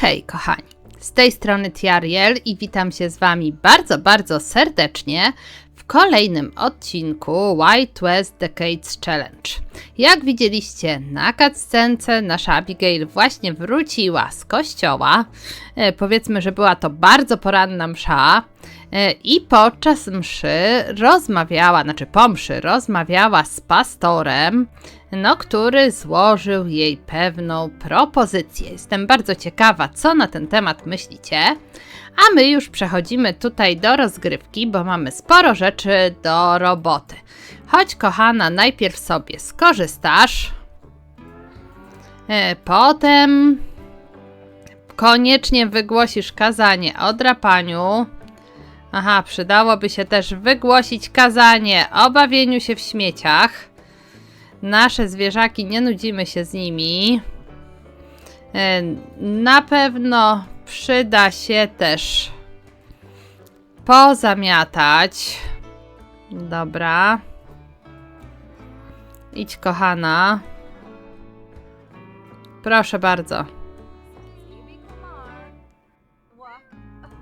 Hej, kochani! Z tej strony Tiariel i witam się z Wami bardzo, bardzo serdecznie w kolejnym odcinku White West Decades Challenge. Jak widzieliście na cutscence, nasza Abigail właśnie wróciła z kościoła. E, powiedzmy, że była to bardzo poranna msza. E, I podczas mszy rozmawiała, znaczy po mszy rozmawiała z pastorem, no, który złożył jej pewną propozycję. Jestem bardzo ciekawa, co na ten temat myślicie. A my już przechodzimy tutaj do rozgrywki, bo mamy sporo rzeczy do roboty. Chodź, kochana, najpierw sobie skorzystasz. E, Potem koniecznie wygłosisz kazanie o drapaniu. Aha, przydałoby się też wygłosić kazanie o bawieniu się w śmieciach. Nasze zwierzaki, nie nudzimy się z nimi. E, Na pewno przyda się też pozamiatać. Dobra. Idź, kochana. Proszę bardzo.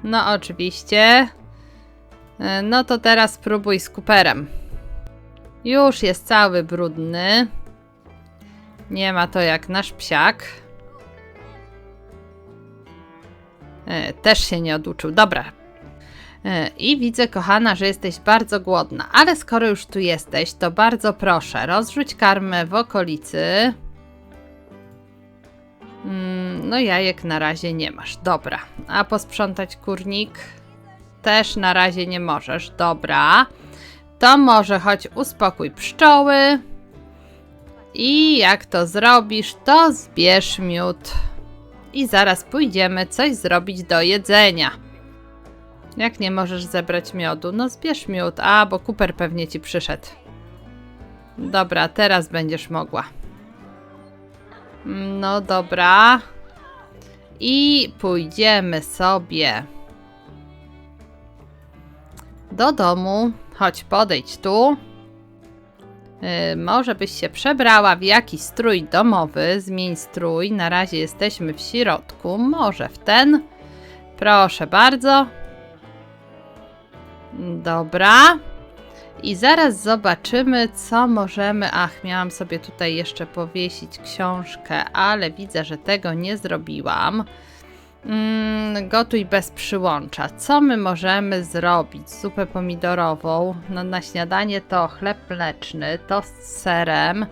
No, oczywiście. E, No to teraz spróbuj z Cooperem. Już jest cały brudny. Nie ma to jak nasz psiak. E, też się nie oduczył. Dobra. E, I widzę, kochana, że jesteś bardzo głodna. Ale skoro już tu jesteś, to bardzo proszę, rozrzuć karmę w okolicy. Mm, no jajek na razie nie masz. Dobra. A posprzątać kurnik? Też na razie nie możesz. Dobra. To może choć uspokój pszczoły. I jak to zrobisz, to zbierz miód. I zaraz pójdziemy coś zrobić do jedzenia. Jak nie możesz zebrać miodu? No zbierz miód. A, bo Cooper pewnie ci przyszedł. Dobra, teraz będziesz mogła. No dobra. I pójdziemy sobie do domu. Chodź, podejdź tu. Yy, może byś się przebrała w jakiś strój domowy. Zmień strój. Na razie jesteśmy w środku. Może w ten. Proszę bardzo. Dobra. I zaraz zobaczymy, co możemy. Ach, miałam sobie tutaj jeszcze powiesić książkę, ale widzę, że tego nie zrobiłam. Mm, gotuj bez przyłącza. Co my możemy zrobić? Zupę pomidorową. No, na śniadanie to chleb mleczny, to z serem.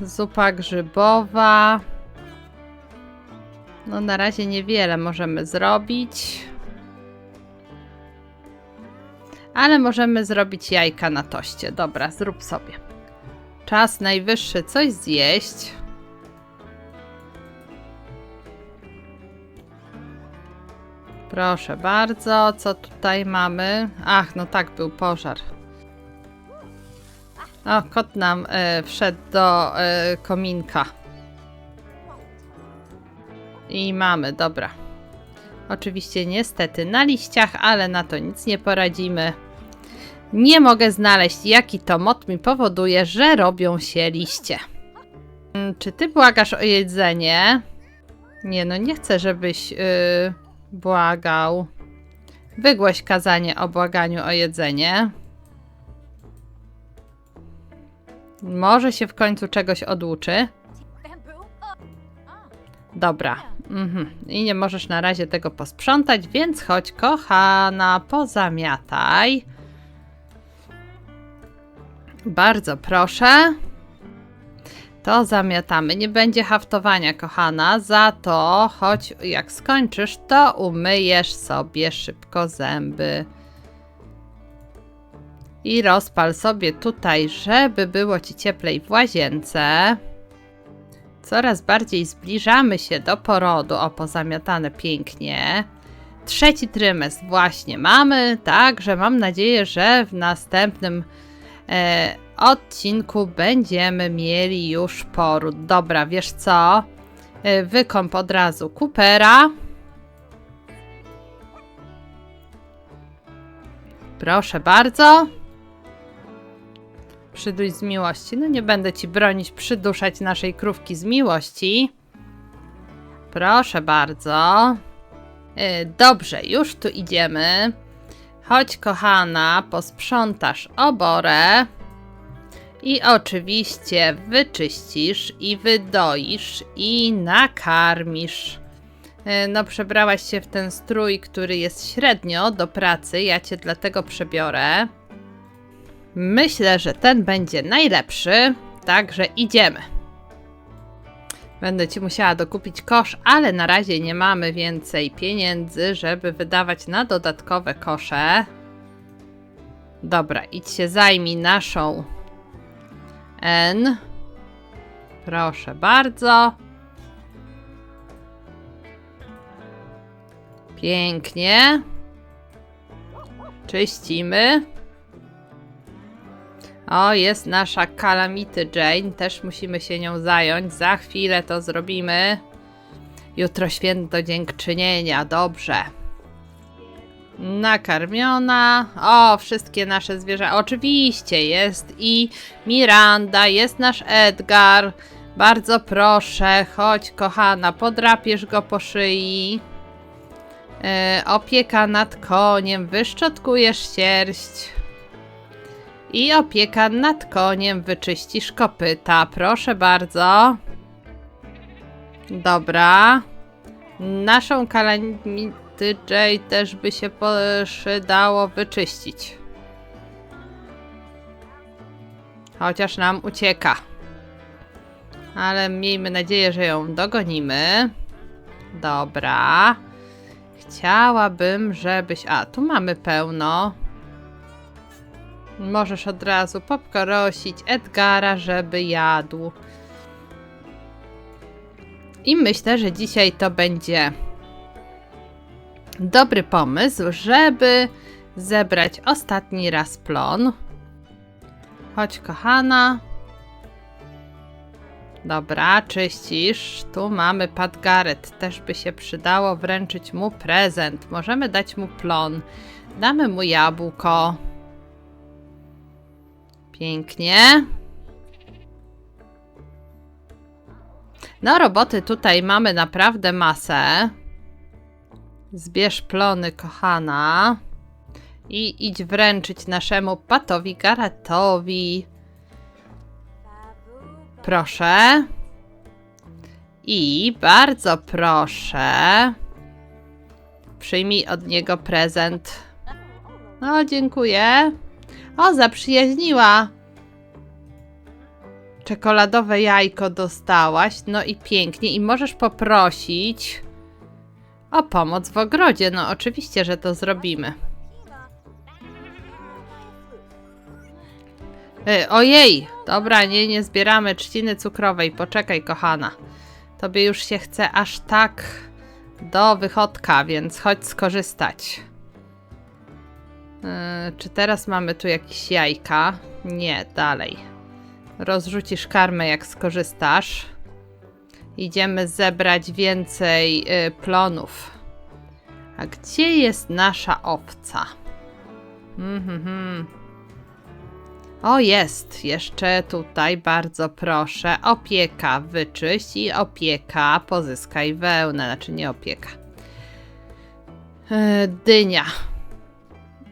Zupa grzybowa. No, na razie niewiele możemy zrobić. Ale możemy zrobić jajka na toście. Dobra, zrób sobie. Czas najwyższy coś zjeść. Proszę bardzo, co tutaj mamy? Ach, no tak, był pożar. O, kot nam e, wszedł do e, kominka. I mamy, dobra. Oczywiście niestety na liściach, ale na to nic nie poradzimy. Nie mogę znaleźć, jaki to mod mi powoduje, że robią się liście. Mm, Czy ty błagasz o jedzenie? Nie, no nie chcę, żebyś yy, błagał. Wygłoś kazanie o błaganiu o jedzenie. Może się w końcu czegoś oduczy. Dobra. Mhm. I nie możesz na razie tego posprzątać, więc chodź, kochana, pozamiataj. Bardzo proszę. To zamiatamy. Nie będzie haftowania, kochana. Za to, choć jak skończysz, to umyjesz sobie szybko zęby. I rozpal sobie tutaj, żeby było ci cieplej w łazience. Coraz bardziej zbliżamy się do porodu. O, pozamiatane pięknie. Trzeci trymestr właśnie mamy, także mam nadzieję, że w następnym e, odcinku będziemy mieli już poród. Dobra, wiesz co? E, wykąp od razu Coopera. Proszę bardzo. Przyduś z miłości. No nie będę ci bronić przyduszać naszej krówki z miłości. Proszę bardzo. Y, Dobrze, już tu idziemy. Chodź, kochana, posprzątasz oborę. I oczywiście wyczyścisz i wydoisz i nakarmisz. Y, No, przebrałaś się w ten strój, który jest średnio do pracy. Ja cię dlatego przebiorę. Myślę, że ten będzie najlepszy, także idziemy. Będę ci musiała dokupić kosz, ale na razie nie mamy więcej pieniędzy, żeby wydawać na dodatkowe kosze. Dobra, idź się zajmij naszą N. Proszę bardzo. Pięknie. Czyścimy. O, jest nasza Calamity Jane. Też musimy się nią zająć. Za chwilę to zrobimy. Jutro święto dziękczynienia. Dobrze. Nakarmiona. O, wszystkie nasze zwierzęta. Oczywiście jest i Miranda, jest nasz Edgar. Bardzo proszę, chodź kochana, podrapiesz go po szyi. E, opieka nad koniem, wyszczotkujesz sierść. I opieka nad koniem, wyczyścisz kopyta. Proszę bardzo. Dobra. Naszą J też by się przydało wyczyścić. Chociaż nam ucieka. Ale miejmy nadzieję, że ją dogonimy. Dobra. Chciałabym, żebyś. A, tu mamy pełno. Możesz od razu poprosić Edgara, żeby jadł. I myślę, że dzisiaj to będzie dobry pomysł, żeby zebrać ostatni raz plon. Chodź, kochana. Dobra, czyścisz. Tu mamy Pat Garrett. Też by się przydało wręczyć mu prezent. Możemy dać mu plon. Damy mu jabłko. Pięknie. No, roboty tutaj mamy naprawdę masę. Zbierz plony, kochana. I idź wręczyć naszemu Patowi Garatowi. Proszę. I bardzo proszę. Przyjmij od niego prezent. O, dziękuję. O, zaprzyjaźniła. Czekoladowe jajko dostałaś. No i pięknie. I możesz poprosić o pomoc w ogrodzie. No, oczywiście, że to zrobimy. Y, ojej! Dobra, nie, nie zbieramy trzciny cukrowej. Poczekaj, kochana. Tobie już się chce aż tak do wychodka, więc chodź skorzystać. Yy, czy teraz mamy tu jakieś jajka? Nie, dalej. Rozrzucisz karmę, jak skorzystasz. Idziemy zebrać więcej y, plonów. A gdzie jest nasza owca? Mhm. mhm. O, jest. Jeszcze tutaj bardzo proszę. Opieka wyczyść i opieka pozyskaj wełnę. Znaczy nie opieka. Yy, dynia.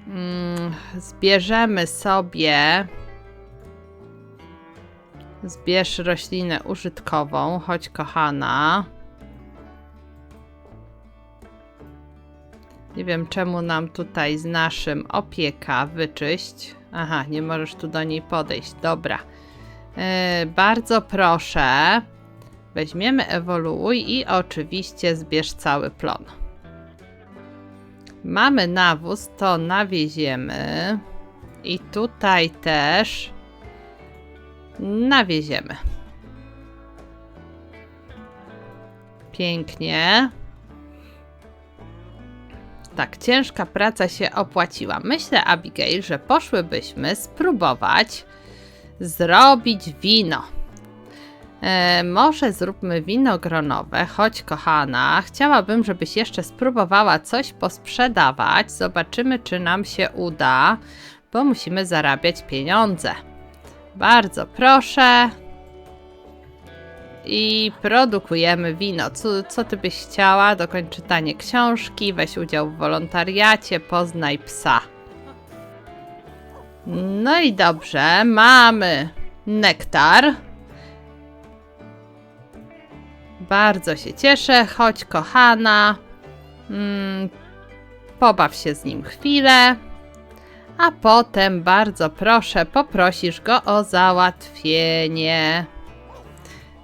Mm, zbierzemy sobie. Zbierz roślinę użytkową. Chodź, kochana. Nie wiem, czemu nam tutaj z naszym opieka wyczyść. Aha, nie możesz tu do niej podejść. Dobra. Yy, bardzo proszę. Weźmiemy ewoluuj i oczywiście zbierz cały plon. Mamy nawóz, to nawieziemy. I tutaj też nawieziemy. Pięknie. Tak, ciężka praca się opłaciła. Myślę, Abigail, że poszłybyśmy spróbować zrobić wino. E, może zróbmy wino gronowe. Chodź, kochana. Chciałabym, żebyś jeszcze spróbowała coś posprzedawać. Zobaczymy, czy nam się uda, bo musimy zarabiać pieniądze. Bardzo proszę. i produkujemy wino. Co, co ty byś chciała? Dokończ czytanie książki, weź udział w wolontariacie, poznaj psa. No i dobrze, mamy nektar. Bardzo się cieszę. Chodź, kochana. Mm, pobaw się z nim chwilę. A potem bardzo proszę, poprosisz go o załatwienie.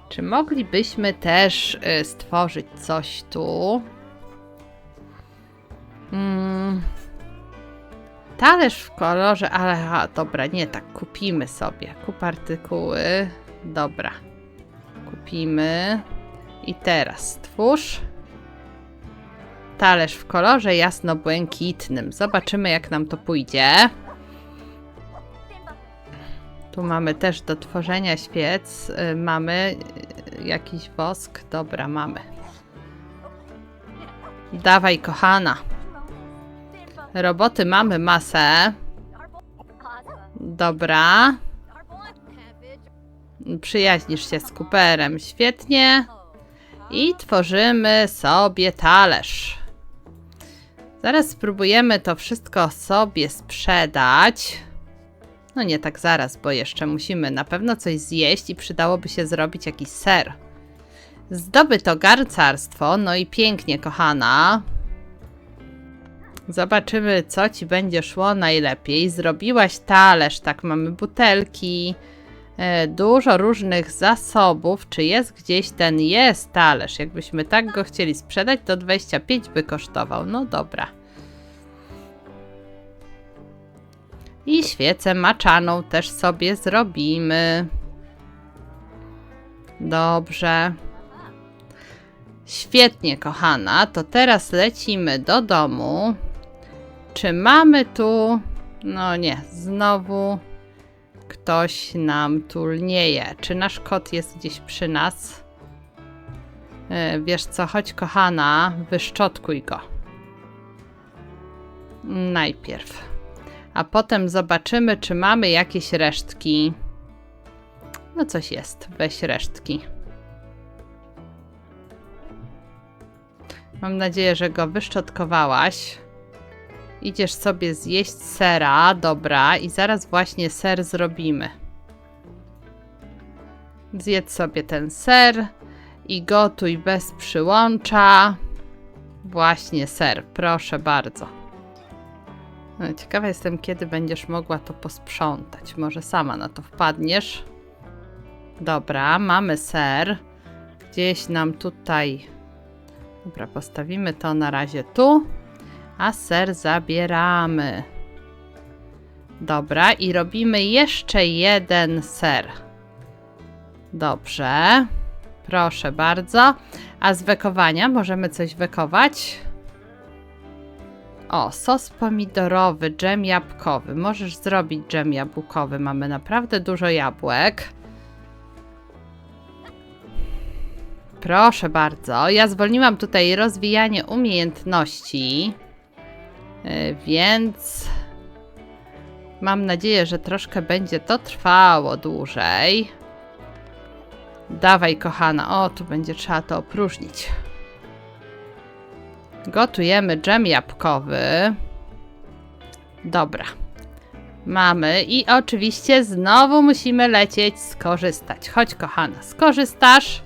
Czy moglibyśmy też y, stworzyć coś tu? Mm. Talerz w kolorze, ale a, dobra, nie tak, kupimy sobie. Kup artykuły. Dobra. Kupimy. I teraz stwórz talerz w kolorze jasno-błękitnym. Zobaczymy, jak nam to pójdzie. Tu mamy też do tworzenia świec. y, Mamy y, jakiś wosk. Dobra, mamy. Dawaj, kochana. Roboty mamy masę. Dobra. Przyjaźnisz się z Cooperem. Świetnie. I tworzymy sobie talerz. Zaraz spróbujemy to wszystko sobie sprzedać. No nie tak zaraz, bo jeszcze musimy na pewno coś zjeść i przydałoby się zrobić jakiś ser. Zdobyto garcarstwo, no i pięknie, kochana. Zobaczymy, co ci będzie szło najlepiej. Zrobiłaś talerz, tak, mamy butelki, e, dużo różnych zasobów. Czy jest gdzieś ten jest talerz? Jakbyśmy tak go chcieli sprzedać, to 25 by kosztował. No dobra. I świecę maczaną też sobie zrobimy. Dobrze. Świetnie, kochana. To teraz lecimy do domu. Czy mamy tu. No nie, znowu ktoś nam tu lnieje. Czy nasz kot jest gdzieś przy nas? E, Wiesz co, chodź kochana, wyszczotkuj go. Najpierw. A potem zobaczymy, czy mamy jakieś resztki. No coś jest, weź resztki. Mam nadzieję, że go wyszczotkowałaś. Idziesz sobie zjeść sera, dobra, i zaraz właśnie ser zrobimy. Zjedz sobie ten ser i gotuj bez przyłącza. Właśnie ser, proszę bardzo. Ciekawa jestem, kiedy będziesz mogła to posprzątać. Może sama na to wpadniesz. Dobra, mamy ser. Gdzieś nam tutaj. Dobra, postawimy to na razie tu. A ser zabieramy. Dobra, i robimy jeszcze jeden ser. Dobrze. Proszę bardzo. A z wekowania możemy coś wekować? O, sos pomidorowy, dżem jabłkowy. Możesz zrobić dżem jabłkowy. Mamy naprawdę dużo jabłek. Proszę bardzo. Ja zwolniłam tutaj rozwijanie umiejętności, yy, więc mam nadzieję, że troszkę będzie to trwało dłużej. Dawaj, kochana. O, tu będzie trzeba to opróżnić. Gotujemy dżem jabłkowy. Dobra. Mamy i oczywiście znowu musimy lecieć skorzystać. Chodź, kochana, skorzystasz.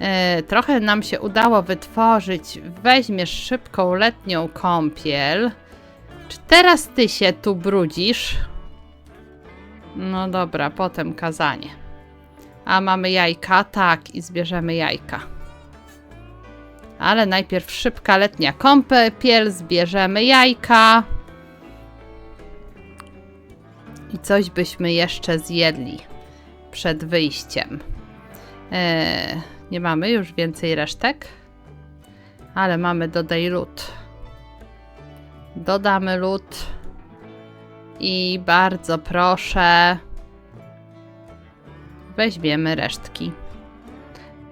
Yy, trochę nam się udało wytworzyć. Weźmiesz szybką letnią kąpiel. Czy teraz ty się tu brudzisz? No dobra, potem kazanie. A mamy jajka? Tak, i zbierzemy jajka. Ale najpierw szybka letnia kąpiel, zbierzemy jajka. I coś byśmy jeszcze zjedli przed wyjściem. Eee, nie mamy już więcej resztek, ale mamy dodaj lód. Dodamy lód i bardzo proszę weźmiemy resztki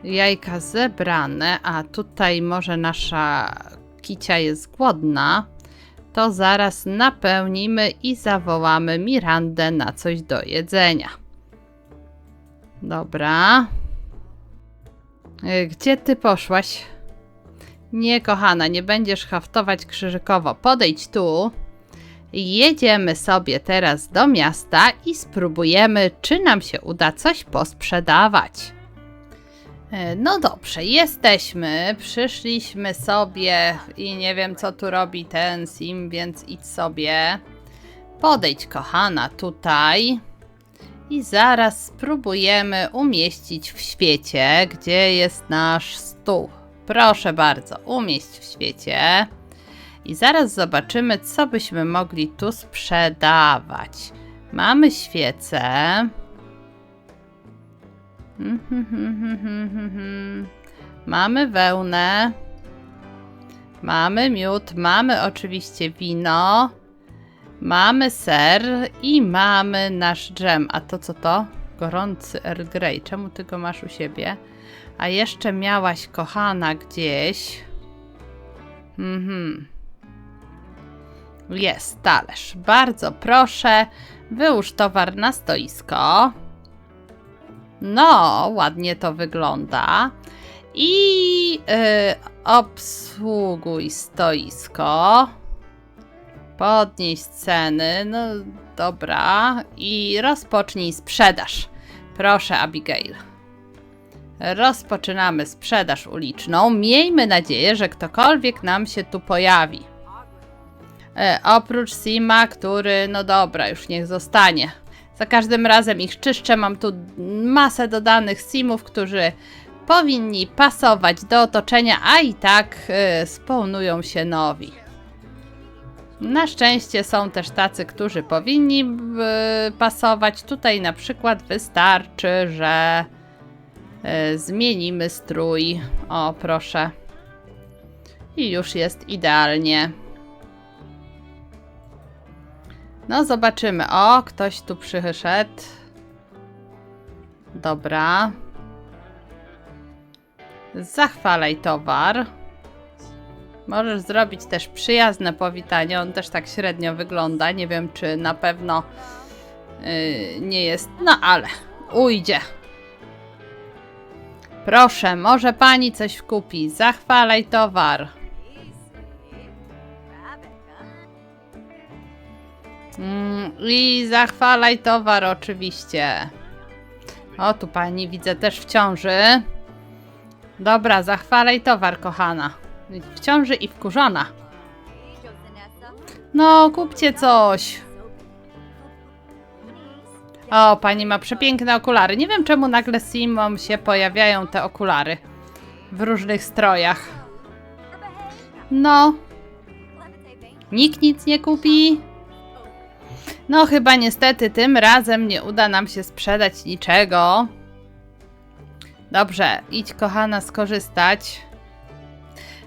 jajka zebrane, a tutaj może nasza kicia jest głodna, to zaraz napełnimy i zawołamy Mirandę na coś do jedzenia. Dobra, Y, Gdzie ty poszłaś? Nie, kochana, nie będziesz haftować krzyżykowo. Podejdź tu. Jedziemy sobie teraz do miasta i spróbujemy, czy nam się uda coś posprzedawać. E, No dobrze, jesteśmy. Przyszliśmy sobie i nie wiem, co tu robi ten sim, więc idź sobie. Podejdź, kochana, tutaj. I zaraz spróbujemy umieścić w świecie, gdzie jest nasz stół. Proszę bardzo, umieść w świecie. I zaraz zobaczymy, co byśmy mogli tu sprzedawać. Mamy świecę. Mamy wełnę. Mamy miód, mamy oczywiście wino. Mamy ser i mamy nasz dżem. A to co to? Gorący Earl Grey. Czemu ty go masz u siebie? A jeszcze miałaś kochana gdzieś. Mhm. Jest talerz. Bardzo proszę. Wyłóż towar na stoisko. No, ładnie to wygląda. I yy, obsługuj stoisko. Podnieś ceny. No dobra. I rozpocznij sprzedaż. Proszę, Abigail. Rozpoczynamy sprzedaż uliczną. Miejmy nadzieję, że ktokolwiek nam się tu pojawi. E, oprócz Sima, który, no dobra, już niech zostanie. Za każdym razem ich czyszczę. Mam tu masę dodanych Simów, którzy powinni pasować do otoczenia, a i tak e, spawnują się nowi. Na szczęście są też tacy, którzy powinni e, pasować. Tutaj na przykład wystarczy, że e, zmienimy strój. O, proszę. I już jest idealnie. No, zobaczymy. O, ktoś tu przyszedł. Dobra. Zachwalaj towar. Możesz zrobić też przyjazne powitanie. On też tak średnio wygląda. Nie wiem, czy na pewno yy, nie jest. No ale ujdzie. Proszę, może pani coś kupi. Zachwalaj towar. Mm, I zachwalaj towar oczywiście. O, tu pani widzę też w ciąży. Dobra, zachwalaj towar, kochana. W ciąży i wkurzona. No, kupcie coś. O, pani ma przepiękne okulary. Nie wiem, czemu nagle Simom się pojawiają te okulary. W różnych strojach. No. Nikt nic nie kupi. No, chyba niestety tym razem nie uda nam się sprzedać niczego. Dobrze, idź kochana skorzystać.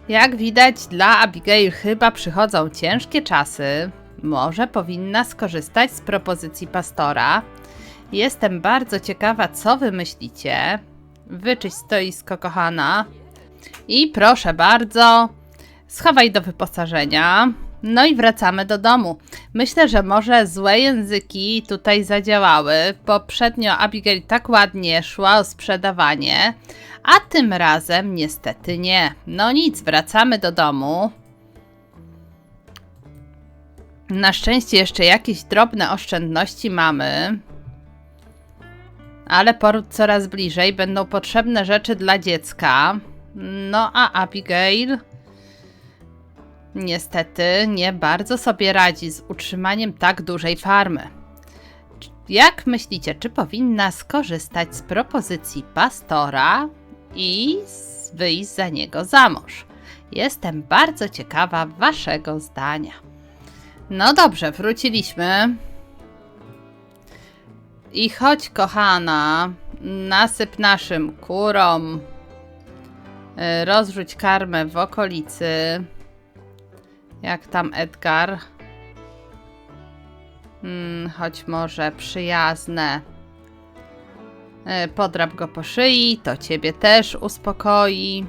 Jak widać, dla Abigail chyba przychodzą ciężkie czasy. Może powinna skorzystać z propozycji pastora. Jestem bardzo ciekawa, co wy myślicie. Wyczyść stoisko, kochana. I proszę bardzo, schowaj do wyposażenia. No i wracamy do domu. Myślę, że może złe języki tutaj zadziałały. Poprzednio Abigail tak ładnie szła o sprzedawanie, a tym razem niestety nie. No nic, wracamy do domu. Na szczęście jeszcze jakieś drobne oszczędności mamy. Ale poród coraz bliżej, będą potrzebne rzeczy dla dziecka. No a Abigail niestety nie bardzo sobie radzi z utrzymaniem tak dużej farmy. Jak myślicie, czy powinna skorzystać z propozycji pastora i wyjść za niego za mąż? Jestem bardzo ciekawa Waszego zdania. No dobrze, wróciliśmy. I chodź, kochana, nasyp naszym kurom, rozrzuć karmę w okolicy. Jak tam Edgar? Hmm, choć może przyjazne. Y, Podrap go po szyi, to ciebie też uspokoi.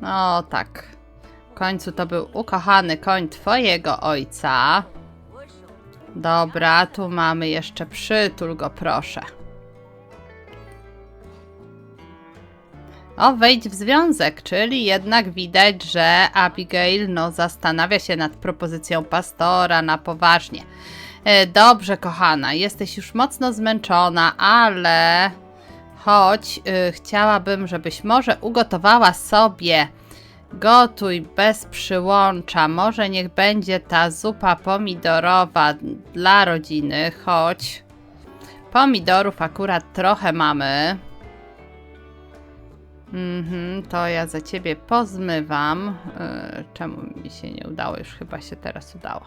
No tak. W końcu to był ukochany koń twojego ojca. Dobra, tu mamy jeszcze przytul go, proszę. O wejść w związek, czyli jednak widać, że Abigail no, zastanawia się nad propozycją pastora na poważnie. E, Dobrze, kochana, jesteś już mocno zmęczona, ale choć y, chciałabym, żebyś może ugotowała sobie gotuj bez przyłącza. Może niech będzie ta zupa pomidorowa dla rodziny, choć pomidorów akurat trochę mamy. Mhm, to ja za ciebie pozmywam. Y, czemu mi się nie udało? Już chyba się teraz udało.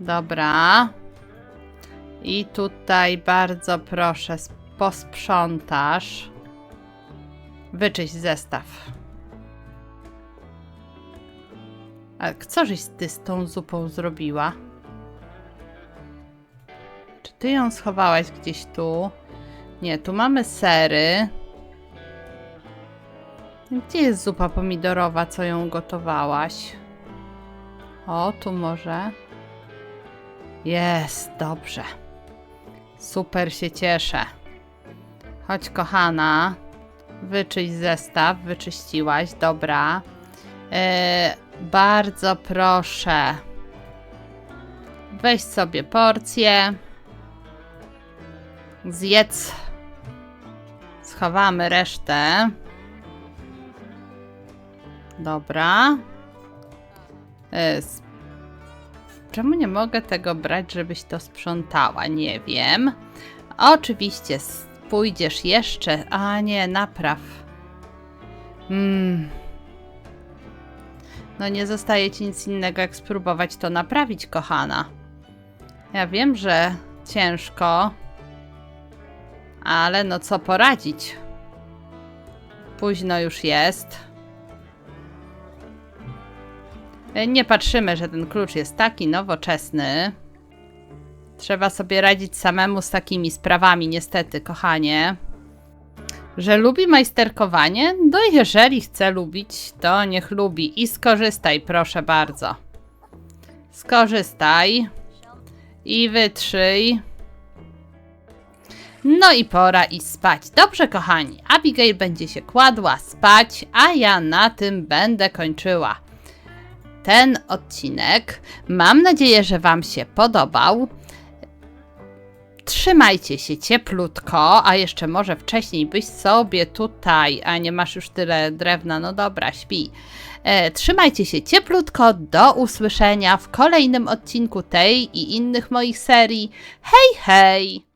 Dobra. I tutaj bardzo proszę, sp- posprzątasz. Wyczyść zestaw. A co żeś ty z tą zupą zrobiła? Czy ty ją schowałaś gdzieś tu? Nie, tu mamy sery. Gdzie jest zupa pomidorowa, co ją gotowałaś? O, tu może. Jest, dobrze. Super się cieszę. Chodź, kochana. Wyczyść zestaw. Wyczyściłaś, dobra. E, bardzo proszę. Weź sobie porcję. Zjedz. Schowamy resztę. Dobra. S- Czemu nie mogę tego brać, żebyś to sprzątała? Nie wiem. Oczywiście pójdziesz jeszcze. A nie, napraw. Mm. No nie zostaje ci nic innego, jak spróbować to naprawić, kochana. Ja wiem, że ciężko, ale no co poradzić? Późno już jest. Nie patrzymy, że ten klucz jest taki nowoczesny. Trzeba sobie radzić samemu z takimi sprawami, niestety, kochanie. Że lubi majsterkowanie? No jeżeli chce lubić, to niech lubi. I skorzystaj, proszę bardzo. Skorzystaj. I wytrzyj. No i pora iść spać. Dobrze, kochani. Abigail będzie się kładła spać, a ja na tym będę kończyła ten odcinek. Mam nadzieję, że Wam się podobał. Trzymajcie się cieplutko, a jeszcze może wcześniej byś sobie tutaj, a nie masz już tyle drewna, no dobra, śpi. E, trzymajcie się cieplutko, do usłyszenia w kolejnym odcinku tej i innych moich serii. Hej, hej!